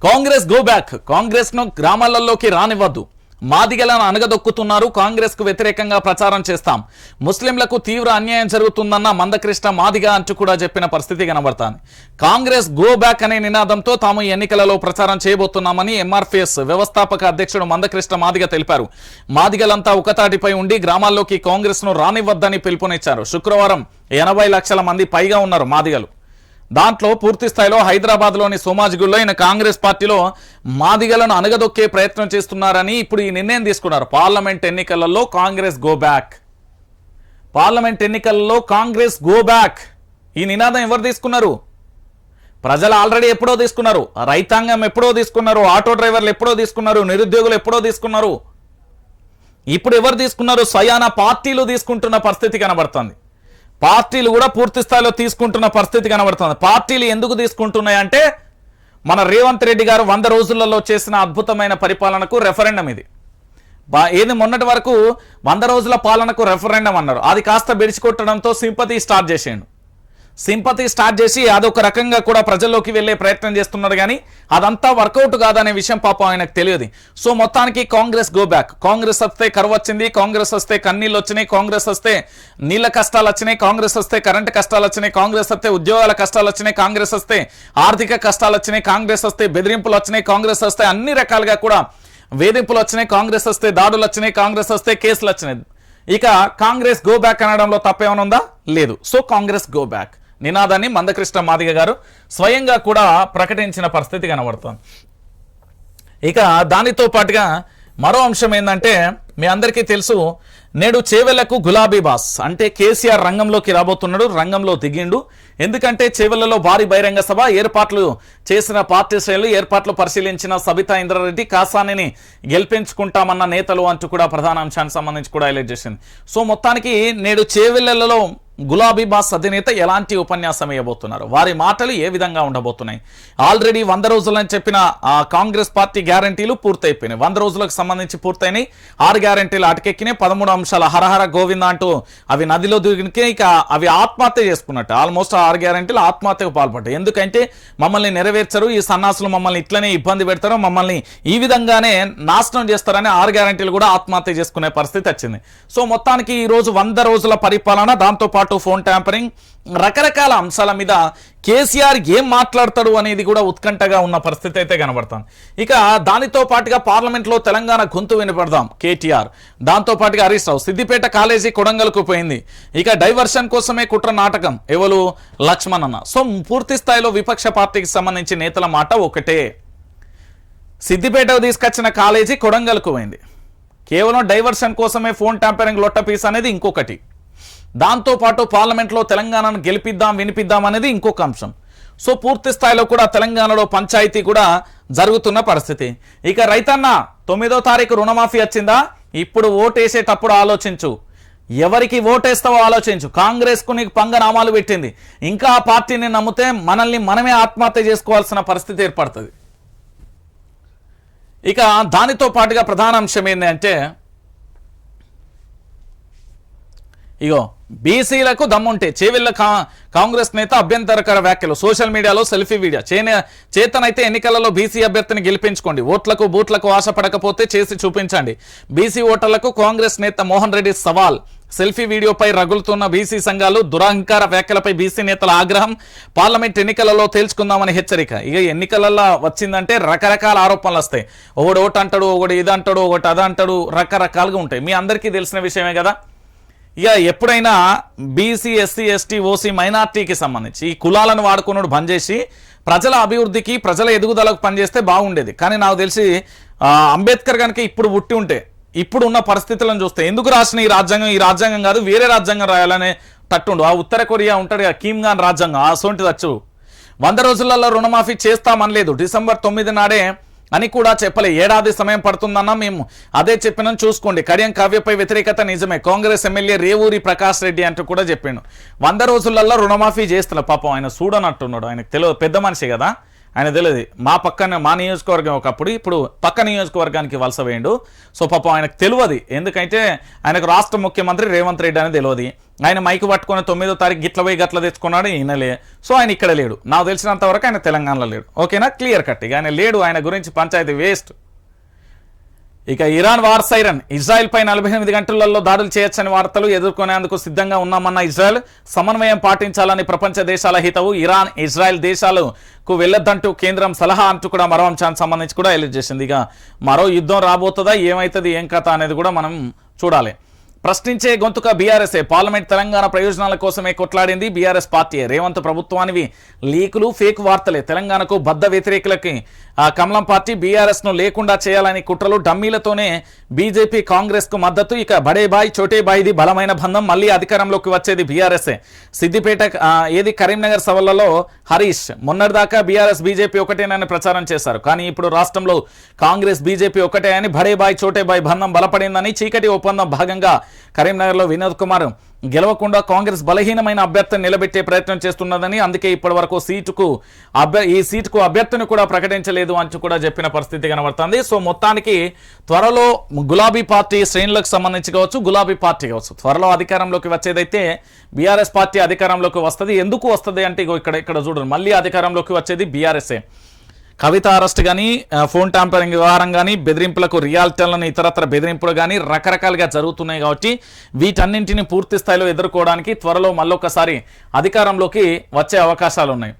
Speaker 1: Congress go back. కాంగ్రెస్ను గ్రామాలలోకి రానివ్వద్దు. మాదిగలను అనగదొక్కుతున్నారు కాంగ్రెస్కు వ్యతిరేకంగా ప్రచారం చేస్తాం. ముస్లింలకు తీవ్ర అన్యాయం జరుగుతుందన్న మందకృష్ణ మాదిగ అంటూ కూడా చెప్పిన పరిస్థితి కనబడతాను కాంగ్రెస్ గో బ్యాక్ అనే నినాదంతో తాము ఎన్నికలలో ప్రచారం చేయబోతున్నామని ఎంఆర్పిఎస్ వ్యవస్థాపక అధ్యక్షుడు మందకృష్ణ మాదిగ తెలిపారు. మాదిగలంతా ఒకతాటిపై ఉండి గ్రామాల్లోకి కాంగ్రెస్ను రానివ్వద్దని పిలుపునిచ్చారు. శుక్రవారం ఎనభై లక్షల మంది పైగా ఉన్నారు మాదిగలు. దాంట్లో పూర్తి స్థాయిలో హైదరాబాద్లోని సోమాజిగూడలో ఈయన కాంగ్రెస్ పార్టీలో మాదిగలను అనగదొక్కే ప్రయత్నం చేస్తున్నారని ఇప్పుడు ఈ నిర్ణయం తీసుకున్నారు. పార్లమెంట్ ఎన్నికలలో కాంగ్రెస్ గో బ్యాక్. పార్లమెంట్ ఎన్నికలలో కాంగ్రెస్ గో బ్యాక్. ఈ నినాదం ఎవరు తీసుకున్నారు? ప్రజలు ఆల్రెడీ ఎప్పుడో తీసుకున్నారు. రైతాంగం ఎప్పుడో తీసుకున్నారు. ఆటో డ్రైవర్లు ఎప్పుడో తీసుకున్నారు. నిరుద్యోగులు ఎప్పుడో తీసుకున్నారు. ఇప్పుడు ఎవరు తీసుకున్నారు? స్వయాన పార్టీలు తీసుకుంటున్న పరిస్థితి కనబడుతుంది. పార్టీలు కూడా పూర్తి స్థాయిలో తీసుకుంటున్న పరిస్థితి కనబడుతుంది. పార్టీలు ఎందుకు తీసుకుంటున్నాయంటే మన రేవంత్ రెడ్డి గారు వంద రోజులలో చేసిన అద్భుతమైన పరిపాలనకు రెఫరెండం ఇది. బా ఏది మొన్నటి వరకు వంద రోజుల పాలనకు రెఫరెండం అన్నారు. అది కాస్త బెడిచికొట్టడంతో సింపతి స్టార్ట్ చేసేయండు సింపతి స్టార్ట్ చేసి అదొక రకంగా కూడా ప్రజల్లోకి వెళ్ళే ప్రయత్నం చేస్తున్నాడు కానీ అదంతా వర్కౌట్ కాదనే విషయం పాపం ఆయనకు తెలియదు సో మొత్తానికి కాంగ్రెస్ గో బ్యాక్ కాంగ్రెస్ వస్తే కరువు వచ్చింది కాంగ్రెస్ వస్తే కన్నీళ్ళు వచ్చినాయి కాంగ్రెస్ వస్తే నీళ్ళ కష్టాలు వచ్చినాయి కాంగ్రెస్ వస్తే కరెంట్ కష్టాలు వచ్చినాయి కాంగ్రెస్ వస్తే ఉద్యోగాల కష్టాలు వచ్చినాయి కాంగ్రెస్ వస్తే ఆర్థిక కష్టాలు వచ్చినాయి కాంగ్రెస్ వస్తే బెదిరింపులు వచ్చినాయి కాంగ్రెస్ వస్తే అన్ని రకాలుగా కూడా వేధింపులు వచ్చినాయి కాంగ్రెస్ వస్తే దాడులు వచ్చినాయి కాంగ్రెస్ వస్తే కేసులు వచ్చినాయి ఇక కాంగ్రెస్ గో బ్యాక్ అనడంలో తప్పేమైనా ఉందా లేదు సో కాంగ్రెస్ గో బ్యాక్ నినాదాన్ని మందకృష్ణ మాదిగ గారు స్వయంగా కూడా ప్రకటించిన పరిస్థితి కనబడుతోంది. ఇక దానితో పాటుగా మరో అంశం ఏంటంటే మీ అందరికీ తెలుసు నేడు చేవెళ్ళకు గులాబీ బాస్ అంటే కేసీఆర్ రంగంలోకి రాబోతున్నాడు రంగంలో దిగిండు. ఎందుకంటే చేవెళ్ళలో భారీ బహిరంగ సభ ఏర్పాట్లు చేసిన పార్టీ శ్రేణులు ఏర్పాట్లు పరిశీలించిన సబితా ఇంద్రారెడ్డి కాసానిని గెలిపించుకుంటామన్న నేతలు అంటూ కూడా ప్రధాన అంశానికి సంబంధించి కూడా హైలైట్ చేసింది. సో మొత్తానికి నేడు చేవెళ్ళలో గులాబీ బాస్ అధినేత ఎలాంటి ఉపన్యాసం ఇవ్వబోతున్నారు వారి మాటలు ఏ విధంగా ఉండబోతున్నాయి? ఆల్రెడీ వంద రోజులని చెప్పిన కాంగ్రెస్ పార్టీ గ్యారంటీలు పూర్తయిపోయినాయి. వంద రోజులకు సంబంధించి పూర్తయినాయి. ఆరు గ్యారంటీలు అటకెక్కినాయి. పదమూడు అంశాల హరహర గోవింద అంటూ అవి నదిలో దిగినకే ఇక అవి ఆత్మహత్య చేసుకున్నట్టు. ఆల్మోస్ట్ ఆరు గ్యారంటీలు ఆత్మహత్యకు పాల్పడ్డాయి. ఎందుకంటే మమ్మల్ని నెరవేర్చరు. ఈ సన్నాసులు మమ్మల్ని ఇట్లనే ఇబ్బంది పెడతారు. మమ్మల్ని ఈ విధంగానే నాశనం చేస్తారని ఆరు గ్యారంటీలు కూడా ఆత్మహత్య చేసుకునే పరిస్థితి వచ్చింది. సో మొత్తానికి ఈ రోజు వంద రోజుల పరిపాలన దాంతో పాటు ఫోన్ ట్యాంపరింగ్ రకరకాల అంశాల మీద కేసీఆర్ ఏం మాట్లాడతాడు అనేది కూడా ఉత్కంఠగా ఉన్న పరిస్థితి అయితే కనబడుతుంది. ఇక దానితో పాటుగా పార్లమెంట్లో తెలంగాణ గొంతు వినపడదాం కేటీఆర్. దాంతో పాటుగా హరీష్ రావు సిద్దిపేట కాలేజీ కొడంగల్కు పోయింది. ఇక డైవర్షన్ కోసమే కుట్ర నాటకం ఎవరు? లక్ష్మణ్ అన్న. సో పూర్తి స్థాయిలో విపక్ష పార్టీకి సంబంధించి నేతల మాట ఒకటే. సిద్దిపేటకు తీసుకొచ్చిన కాలేజీ కొడంగల్కు పోయింది. కేవలం డైవర్షన్ కోసమే ఫోన్ ట్యాంపరింగ్ లొట్ట పీస్ అనేది ఇంకొకటి. దాంతోపాటు పార్లమెంట్లో తెలంగాణను గెలిపిద్దాం వినిపిద్దాం అనేది ఇంకొక అంశం. సో పూర్తి స్థాయిలో కూడా తెలంగాణలో పంచాయతీ కూడా జరుగుతున్న పరిస్థితి. ఇక రైతన్న తొమ్మిదో తారీఖు రుణమాఫీ వచ్చిందా? ఇప్పుడు ఓటేసేటప్పుడు ఆలోచించు. ఎవరికి ఓటేస్తావో ఆలోచించు. కాంగ్రెస్కు నీకు పంగనామాలు పెట్టింది. ఇంకా ఆ పార్టీని నమ్మితే మనల్ని మనమే ఆత్మహత్య చేసుకోవాల్సిన పరిస్థితి ఏర్పడుతుంది. ఇక దానితో పాటుగా ప్రధాన అంశం ఏంటంటే ఇగో బీసీలకు దమ్ముంటే చేవెళ్ళ కా కాంగ్రెస్ నేత అభ్యంతరకర వ్యాఖ్యలు సోషల్ మీడియాలో సెల్ఫీ వీడియో. చేనే చేతనైతే ఎన్నికలలో బీసీ అభ్యర్థిని గెలిపించుకోండి. ఓట్లకు బూట్లకు ఆశపడకపోతే చేసి చూపించండి. బీసీ ఓటర్లకు కాంగ్రెస్ నేత మోహన్ రెడ్డి సవాల్. సెల్ఫీ వీడియోపై రగులుతున్న బీసీ సంఘాలు దురహంకార వ్యాఖ్యలపై బీసీ నేతల ఆగ్రహం పార్లమెంట్ ఎన్నికలలో తేల్చుకుందామని హెచ్చరిక. ఇక ఎన్నికలలో వచ్చిందంటే రకరకాల ఆరోపణలు వస్తాయి. ఒకడు ఓటు అంటాడు ఒకడు ఇది అంటాడు ఒకటి అది అంటాడు రకరకాలుగా ఉంటాయి. మీ అందరికీ తెలిసిన విషయమే కదా? ఇక ఎప్పుడైనా బీసీ ఎస్సీ ఎస్టీ ఓసీ మైనార్టీకి సంబంధించి ఈ కులాలను వాడుకున్నాడు బంద్ చేసి ప్రజల అభివృద్ధికి ప్రజల ఎదుగుదలకు పనిచేస్తే బాగుండేది. కానీ నాకు తెలిసి అంబేద్కర్ కనుక ఇప్పుడు పుట్టి ఉంటే ఇప్పుడు ఉన్న పరిస్థితులను చూస్తే ఎందుకు రాసిన ఈ రాజ్యాంగం? ఈ రాజ్యాంగం కాదు వేరే రాజ్యాంగం రాయాలనే తట్టుండు. ఆ ఉత్తర కొరియా ఉంటాడు కదా కీమ్గాన్ రాజ్యాంగం. ఆ వచ్చు వంద రోజులలో రుణమాఫీ చేస్తామనలేదు. డిసెంబర్ తొమ్మిది నాడే అని కూడా చెప్పలే. ఏడాది సమయం పడుతుందన్నా మేము అదే చెప్పినాం చూసుకోండి. కడియం కావ్యపై వ్యతిరేకత నిజమే. కాంగ్రెస్ ఎమ్మెల్యే రేవూరి ప్రకాష్ రెడ్డి అంటూ కూడా చెప్పాడు. వంద రోజులలో రుణమాఫీ చేస్తున్నా పాపం ఆయన చూడనట్టున్నాడు ఆయనకు తెలియదు పెద్ద మనిషి కదా. ఆయన తెలియదు. మా పక్కన మా నియోజకవర్గం ఒకప్పుడు ఇప్పుడు పక్క నియోజకవర్గానికి వలస వేయండు. సో పాపం ఆయనకు తెలియదు. ఎందుకంటే ఆయనకు రాష్ట్ర ముఖ్యమంత్రి రేవంత్ రెడ్డి అని తెలియదు. ఆయన మైకు పట్టుకొని తొమ్మిదో తారీఖు గిట్ల పోయి గట్ల తెచ్చుకున్నాడు ఈయనలే సో ఆయన ఇక్కడ లేడు. నాకు తెలిసినంత వరకు ఆయన తెలంగాణలో లేడు. ఓకేనా? Clear cut. ఇక ఆయన లేడు. ఆయన గురించి పంచాయతీ వేస్ట్. ఇక ఇరాన్ వార్ సైరన్. ఇజ్రాయెల్ పై నలభై ఎనిమిది గంటలలో దాడులు చేయొచ్చని వార్తలు ఎదుర్కొనేందుకు సిద్ధంగా ఉన్నామన్న ఇజ్రాయెల్ సమన్వయం పాటించాలని ప్రపంచ దేశాల హితవు ఇరాన్ ఇజ్రాయెల్ దేశాలకు వెళ్ళొద్దంటూ కేంద్రం సలహా అంటూ కూడా మరో అంశానికి సంబంధించి కూడా హైలైట్ చేసింది. ఇక మరో యుద్ధం రాబోతుందా? ఏమవుతుంది ఏం కథ అనేది కూడా మనం చూడాలి. ప్రశ్నించే గొంతుక బీఆర్ఎస్ఏ. పార్లమెంట్ తెలంగాణ ప్రయోజనాల కోసమే కొట్లాడింది బీఆర్ఎస్ పార్టీ. రేవంత్ ప్రభుత్వానివి లీకులు ఫేక్ వార్తలే. తెలంగాణకు బద్ద వ్యతిరేకులకి కమలం పార్టీ బీఆర్ఎస్ను లేకుండా చేయాలని కుట్రలు డమ్మీలతోనే బీజేపీ కాంగ్రెస్కు మద్దతు. ఇక బడేబాయ్ చోటేబాయిది బలమైన బంధం మళ్ళీ అధికారంలోకి వచ్చేది బీఆర్ఎస్ఏ. సిద్దిపేట ఏది కరీంనగర్ సభలలో హరీష్. మొన్నటిదాకా బీఆర్ఎస్ బీజేపీ ఒకటేనని ప్రచారం చేశారు. కానీ ఇప్పుడు రాష్ట్రంలో కాంగ్రెస్ బీజేపీ ఒకటే అని బడేబాయ్ చోటేబాయ్ బంధం బలపడిందని చీకటి ఒప్పందం భాగంగా కరీంనగర్లో వినోద్ కుమార్ గెలవకుండా కాంగ్రెస్ బలహీనమైన అభ్యర్థిని నిలబెట్టే ప్రయత్నం చేస్తున్నదని అందుకే ఇప్పటి వరకు సీటుకు ఈ సీటుకు అభ్యర్థిని కూడా ప్రకటించలేదు అని కూడా చెప్పిన పరిస్థితి కనబడుతుంది. సో మొత్తానికి త్వరలో గులాబీ పార్టీ శ్రేణులకు సంబంధించి కావచ్చు గులాబీ పార్టీ కావచ్చు. త్వరలో అధికారంలోకి వచ్చేదైతే బీఆర్ఎస్ పార్టీ అధికారంలోకి వస్తుంది. ఎందుకు వస్తుంది అంటే ఇక్కడ ఇక్కడ చూడండి. మళ్ళీ అధికారంలోకి వచ్చేది బీఆర్ఎస్ఏ. కవిత అరెస్ట్ కానీ ఫోన్ ట్యాంపరింగ్ వ్యవహారం కానీ బెదిరింపులకు రియాలిటీలను ఇతరత్ర బెదిరింపులు కానీ రకరకాలుగా జరుగుతున్నాయి కాబట్టి వీటన్నింటిని పూర్తి స్థాయిలో ఎదుర్కోవడానికి త్వరలో మళ్ళొకసారి అధికారంలోకి వచ్చే అవకాశాలు ఉన్నాయి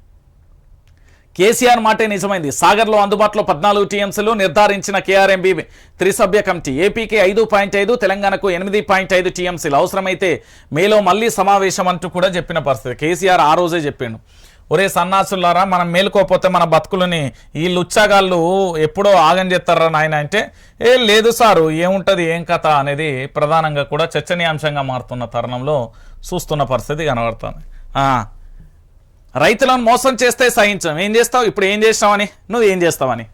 Speaker 1: కేసీఆర్ మాటే నిజమైంది. సాగర్లో అందుబాటులో పద్నాలుగు టీఎంసీలు నిర్ధారించిన కేఆర్ఎంబీ త్రిసభ్య కమిటీ. ఏపీకి ఐదు పాయింట్ ఐదు తెలంగాణకు ఎనిమిది పాయింట్ ఐదు టీఎంసీలు. అవసరమైతే మేలో మళ్ళీ సమావేశం అంటూ కూడా చెప్పిన పరిస్థితి. కేసీఆర్ ఆ రోజే చెప్పాను ఒరే సన్నాసులారా మనం మేలుకోకపోతే మన బతుకులని ఈ లుచ్చగాళ్ళు ఎప్పుడో ఆగం చేస్తారా నాయన అంటే ఏ లేదు సారు ఏముంటుంది ఏం కథ అనేది ప్రధానంగా కూడా చర్చనీయాంశంగా మారుతున్న తరుణంలో చూస్తున్న పరిస్థితి కనబడుతుంది. రైతులను మోసం చేస్తే సహించం. ఏం చేస్తావు? ఇప్పుడు ఏం చేసినావని? నువ్వు ఏం చేస్తావని.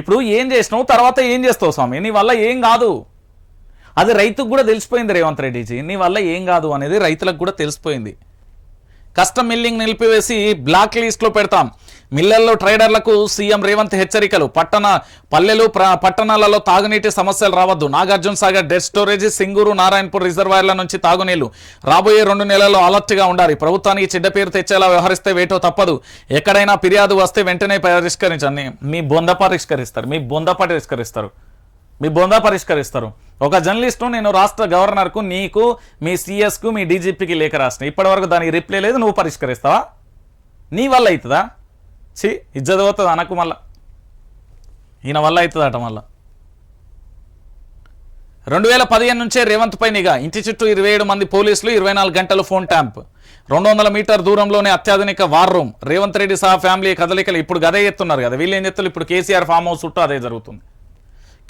Speaker 1: ఇప్పుడు ఏం చేసినావు? తర్వాత ఏం చేస్తావు స్వామి? నీ వల్ల ఏం కాదు. అది రైతుకు కూడా తెలిసిపోయింది రేవంత్ రెడ్డిజీ. నీ వల్ల ఏం కాదు అనేది రైతులకు కూడా తెలిసిపోయింది. కస్టమ్ మిల్లింగ్ నిలిపివేసి బ్లాక్ లిస్ట్లో పెడతాం. మిల్లర్లు ట్రేడర్లకు సీఎం రేవంత్ హెచ్చరికలు. పట్టణ పల్లెలు పట్టణాలలో తాగునీటి సమస్యలు రావద్దు. నాగార్జున సాగర్ డెడ్ స్టోరేజ్ సింగూరు నారాయణపూర్ రిజర్వాయర్ల నుంచి తాగునీళ్ళు. రాబోయే రెండు నెలల్లో అలర్ట్గా ఉండాలి. ప్రభుత్వానికి చెడ్డ పేరు తెచ్చేలా వ్యవహరిస్తే వేటో తప్పదు. ఎక్కడైనా ఫిర్యాదు వస్తే వెంటనే పరిష్కరించండి. మీ బొంద పరిష్కరిస్తారు. మీ బొంద పరిష్కరిస్తారు. మీ బొందా పరిష్కరిస్తారు. ఒక జర్నలిస్టు నేను రాష్ట్ర గవర్నర్కు నీకు మీ సిఎస్కు మీ డీజీపీకి లేఖ రాసిన. ఇప్పటివరకు దానికి రిప్లై లేదు నువ్వు పరిష్కరిస్తావా? నీ వల్ల అవుతుందా చి ఇజ్జత పోతుంది అనకు మళ్ళా. ఈయన వల్ల అవుతుందట మళ్ళా. రెండు వేల పదిహేను నుంచే రేవంత్ పై నిఘా. ఇంటి చుట్టూ ఇరవై ఏడు మంది పోలీసులు ఇరవై నాలుగు గంటలు ఫోన్ ట్యాంప్. రెండు వందల మీటర్ దూరంలోనే అత్యాధునిక వార్ రూమ్. రేవంత్ రెడ్డి సహా ఫ్యామిలీ కదలికలు ఇప్పుడు గదే ఎత్తున్నారు కదా. వీళ్ళు ఏం చెప్తారు ఇప్పుడు కేసీఆర్ ఫామ్ హౌస్ చుట్టూ అదే జరుగుతుంది.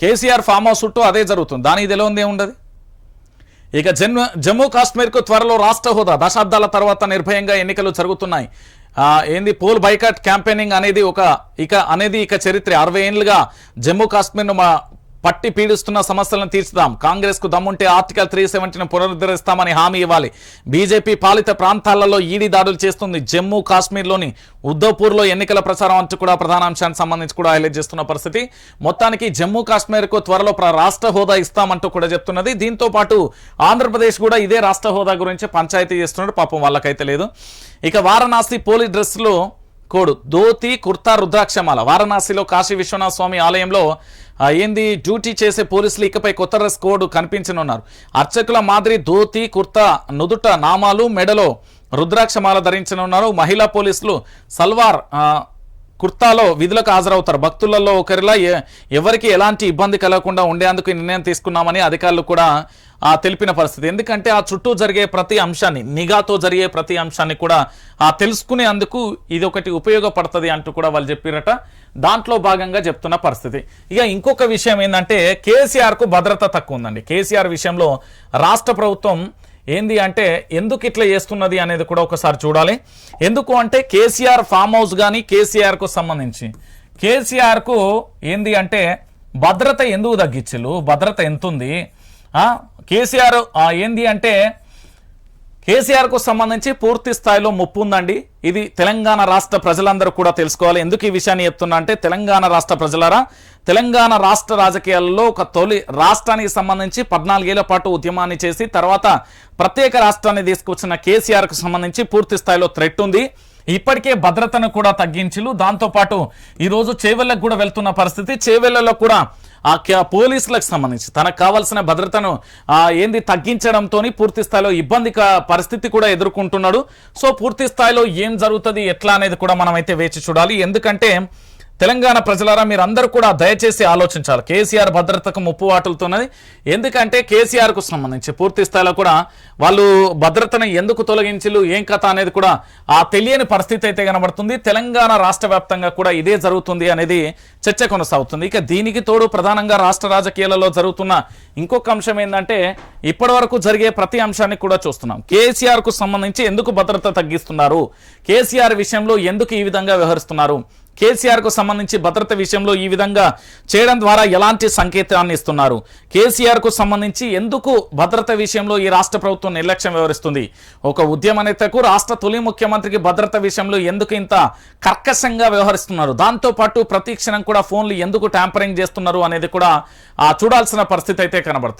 Speaker 1: కేసీఆర్ ఫామ్ హౌస్ చుట్టూ అదే జరుగుతుంది. దానికి తెలియంది ఏముండదు? ఇక జన్మ జమ్మూ కాశ్మీర్కు త్వరలో రాష్ట్ర హోదా. దశాబ్దాల తర్వాత నిర్భయంగా ఎన్నికలు జరుగుతున్నాయి. ఏంది పోల్ బైకాట్ క్యాంపెయినింగ్ అనేది ఒక ఇక అనేది ఇక చరిత్ర. అరవై ఏళ్ళుగా జమ్మూ కాశ్మీర్ను మా పట్టి పీడిస్తున్న సమస్యలను తీర్చుదాం. కాంగ్రెస్కు దమ్ముంటే ఆర్టికల్ త్రీ సెవెంటీని పునరుద్ధరిస్తామని హామీ ఇవ్వాలి. బీజేపీ పాలిత ప్రాంతాలలో ఈడీ దాడులు చేస్తుంది. జమ్మూ కాశ్మీర్లోని ఉద్దవ్పూర్లో ఎన్నికల ప్రచారం అంటూ కూడా ప్రధాన అంశానికి సంబంధించి కూడా హైలైట్ చేస్తున్న పరిస్థితి. మొత్తానికి జమ్మూ కాశ్మీర్కు త్వరలో ప్ర- రాష్ట్ర హోదా ఇస్తామంటూ కూడా చెప్తున్నది. దీంతో పాటు ఆంధ్రప్రదేశ్ కూడా ఇదే రాష్ట్ర హోదా గురించి పంచాయతీ చేస్తున్నాడు. పాపం వాళ్ళకైతే లేదు. ఇక వారణాసి పోలీస్ డ్రెస్లో కోడు. ధోతి కుర్తా రుద్రాక్షమాల. వారణాసిలో కాశీ విశ్వనాథ స్వామి ఆలయంలో ఏంది డ్యూటీ చేసే పోలీసులు ఇకపై కొత్త డ్రెస్ కోడ్ కనిపించనున్నారు. అర్చకుల మాదిరి ధోతి కుర్తా నుదుట నామాలు మెడలో రుద్రాక్షమాల ధరించనున్నారు. మహిళా పోలీసులు సల్వార్ కుర్తాలో విధులకు హాజరవుతారు. భక్తులలో ఒకరిలా ఎ- ఎవరికి ఎలాంటి ఇబ్బంది కలగకుండా ఉండేందుకు నిర్ణయం తీసుకున్నామని అధికారులు కూడా తెలిపిన పరిస్థితి. ఎందుకంటే ఆ చుట్టూ జరిగే ప్రతి అంశాన్ని నిఘాతో జరిగే ప్రతి అంశాన్ని కూడా ఆ, తెలుసుకునేందుకు ఇది ఒకటి ఉపయోగపడుతుంది అంటూ కూడా వాళ్ళు చెప్పిరట. దాంట్లో భాగంగా చెప్తున్న పరిస్థితి. ఇక ఇంకొక విషయం ఏంటంటే కేసీఆర్కు భద్రత తక్కువ ఉందండి కేసీఆర్ విషయంలో రాష్ట్ర ప్రభుత్వం ఏంది అంటే ఎందుకు ఇట్లా చేస్తున్నది అనేది కూడా ఒకసారి చూడాలి. ఎందుకు అంటే కేసీఆర్ ఫామ్ హౌస్ కానీ కేసీఆర్కు సంబంధించి. కేసీఆర్కు ఏంది అంటే భద్రత ఎందుకు తగ్గించలు భద్రత ఎంతుంది? కేసీఆర్ ఏంది అంటే కేసీఆర్కు సంబంధించి పూర్తి స్థాయిలో ముప్పు ఉందండి. ఇది తెలంగాణ రాష్ట్ర ప్రజలందరూ కూడా తెలుసుకోవాలి. ఎందుకు ఈ విషయాన్ని చెప్తున్నా అంటే తెలంగాణ రాష్ట్ర ప్రజలారా తెలంగాణ రాష్ట్ర రాజకీయాల్లో ఒక తొలి రాష్ట్రానికి సంబంధించి పద్నాలుగేళ్ళ పాటు ఉద్యమాన్ని చేసి తర్వాత ప్రత్యేక రాష్ట్రాన్ని తీసుకొచ్చిన కేసీఆర్కు సంబంధించి పూర్తి స్థాయిలో థ్రెట్ ఉంది. ఇప్పటికే భద్రతను కూడా తగ్గించులు దాంతోపాటు ఈరోజు చేవెళ్ళకు కూడా వెళ్తున్న పరిస్థితి. చేవెళ్ళలో కూడా ఆ పోలీసులకు సంబంధించి తనకు కావాల్సిన భద్రతను ఏంది తగ్గించడంతో పూర్తి స్థాయిలో ఇబ్బంది పరిస్థితి కూడా ఎదుర్కొంటున్నాడు. సో పూర్తి స్థాయిలో ఏం జరుగుతుంది ఎట్లా అనేది కూడా మనం అయితే వేచి చూడాలి. ఎందుకంటే తెలంగాణ ప్రజలారా మీరు అందరూ కూడా దయచేసి ఆలోచించాలి. కేసీఆర్ భద్రతకు ముప్పు వాటులుతున్నది. ఎందుకంటే కేసీఆర్కు సంబంధించి పూర్తి స్థాయిలో కూడా వాళ్ళు భద్రతను ఎందుకు తొలగించలు ఏం కథ అనేది కూడా ఆ తెలియని పరిస్థితి అయితే కనబడుతుంది. తెలంగాణ రాష్ట్ర వ్యాప్తంగా కూడా ఇదే జరుగుతుంది అనేది చర్చ కొనసాగుతుంది. ఇక దీనికి తోడు ప్రధానంగా రాష్ట్ర రాజకీయాలలో జరుగుతున్న ఇంకొక అంశం ఏంటంటే ఇప్పటి వరకు జరిగే ప్రతి అంశాన్ని కూడా చూస్తున్నాం. కేసీఆర్కు సంబంధించి ఎందుకు భద్రత తగ్గిస్తున్నారు? కేసీఆర్ విషయంలో ఎందుకు ఈ విధంగా వ్యవహరిస్తున్నారు? కేసీఆర్కు సంబంధించి భద్రత విషయంలో ఈ విధంగా చేయడం ద్వారా ఎలాంటి సంకేతాన్ని ఇస్తున్నారు? కేసీఆర్కు సంబంధించి ఎందుకు భద్రత విషయంలో ఈ రాష్ట్ర ప్రభుత్వం నిర్లక్ష్యం వ్యవహరిస్తుంది? ఒక ఉద్యమ నేతకు రాష్ట్ర తొలి ముఖ్యమంత్రికి భద్రత విషయంలో ఎందుకు ఇంత కర్కశంగా వ్యవహరిస్తున్నారు? దాంతో పాటు ప్రతి క్షణం కూడా ఫోన్లు ఎందుకు ట్యాంపరింగ్ చేస్తున్నారు అనేది కూడా ఆ చూడాల్సిన పరిస్థితి అయితే కనబడుతుంది.